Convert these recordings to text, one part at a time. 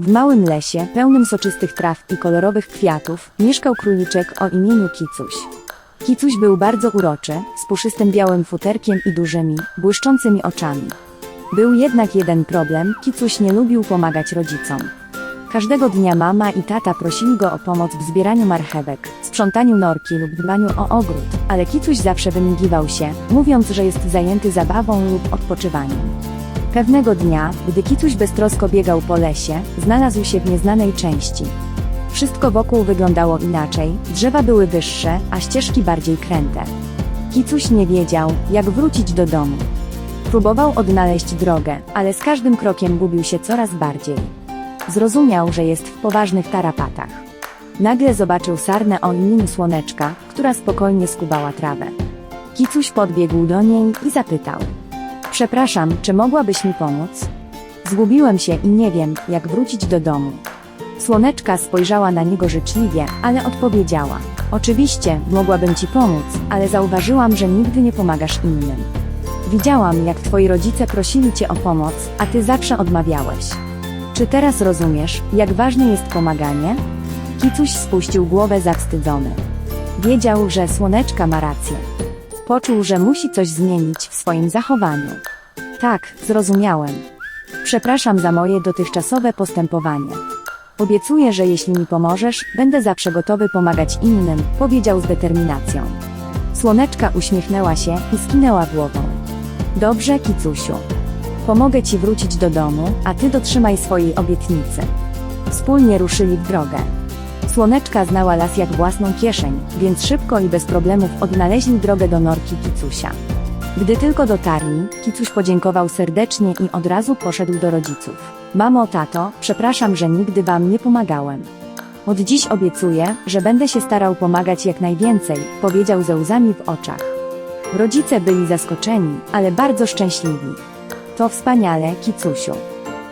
W małym lesie, pełnym soczystych traw i kolorowych kwiatów, mieszkał króliczek o imieniu Kicuś. Kicuś był bardzo uroczy, z puszystym białym futerkiem i dużymi, błyszczącymi oczami. Był jednak jeden problem, Kicuś nie lubił pomagać rodzicom. Każdego dnia mama i tata prosili go o pomoc w zbieraniu marchewek, sprzątaniu norki lub dbaniu o ogród, ale Kicuś zawsze wymigiwał się, mówiąc, że jest zajęty zabawą lub odpoczywaniem. Pewnego dnia, gdy Kicuś beztrosko biegał po lesie, znalazł się w nieznanej części. Wszystko wokół wyglądało inaczej, drzewa były wyższe, a ścieżki bardziej kręte. Kicuś nie wiedział, jak wrócić do domu. Próbował odnaleźć drogę, ale z każdym krokiem gubił się coraz bardziej. Zrozumiał, że jest w poważnych tarapatach. Nagle zobaczył sarnę o imieniu Słoneczka, która spokojnie skubała trawę. Kicuś podbiegł do niej i zapytał. Przepraszam, czy mogłabyś mi pomóc? Zgubiłem się i nie wiem, jak wrócić do domu. Słoneczka spojrzała na niego życzliwie, ale odpowiedziała. Oczywiście, mogłabym ci pomóc, ale zauważyłam, że nigdy nie pomagasz innym. Widziałam, jak twoi rodzice prosili cię o pomoc, a ty zawsze odmawiałeś. Czy teraz rozumiesz, jak ważne jest pomaganie? Kicuś spuścił głowę zawstydzony. Wiedział, że słoneczka ma rację. Poczuł, że musi coś zmienić w swoim zachowaniu. Tak, zrozumiałem. Przepraszam za moje dotychczasowe postępowanie. Obiecuję, że jeśli mi pomożesz, będę zawsze gotowy pomagać innym, powiedział z determinacją. Słoneczka uśmiechnęła się i skinęła głową. Dobrze, Kicusiu. Pomogę ci wrócić do domu, a ty dotrzymaj swojej obietnicy. Wspólnie ruszyli w drogę. Słoneczka znała las jak własną kieszeń, więc szybko i bez problemów odnaleźli drogę do norki Kicusia. Gdy tylko dotarli, Kicuś podziękował serdecznie i od razu poszedł do rodziców. Mamo, tato, przepraszam, że nigdy wam nie pomagałem. Od dziś obiecuję, że będę się starał pomagać jak najwięcej, powiedział ze łzami w oczach. Rodzice byli zaskoczeni, ale bardzo szczęśliwi. To wspaniale, Kicusiu.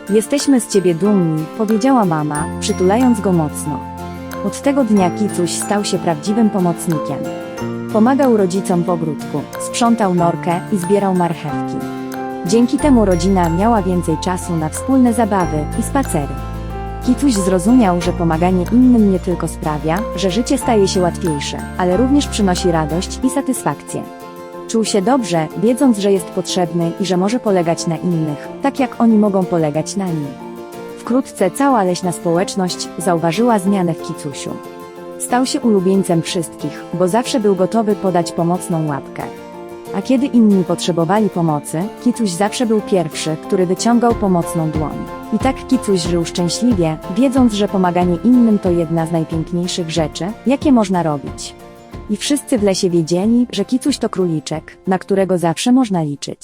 Jesteśmy z ciebie dumni, powiedziała mama, przytulając go mocno. Od tego dnia Kicuś stał się prawdziwym pomocnikiem. Pomagał rodzicom w ogródku, sprzątał norkę i zbierał marchewki. Dzięki temu rodzina miała więcej czasu na wspólne zabawy i spacery. Kicuś zrozumiał, że pomaganie innym nie tylko sprawia, że życie staje się łatwiejsze, ale również przynosi radość i satysfakcję. Czuł się dobrze, wiedząc, że jest potrzebny i że może polegać na innych, tak jak oni mogą polegać na nim. Wkrótce cała leśna społeczność zauważyła zmianę w Kicusiu. Stał się ulubieńcem wszystkich, bo zawsze był gotowy podać pomocną łapkę. A kiedy inni potrzebowali pomocy, Kicuś zawsze był pierwszy, który wyciągał pomocną dłoń. I tak Kicuś żył szczęśliwie, wiedząc, że pomaganie innym to jedna z najpiękniejszych rzeczy, jakie można robić. I wszyscy w lesie wiedzieli, że Kicuś to króliczek, na którego zawsze można liczyć.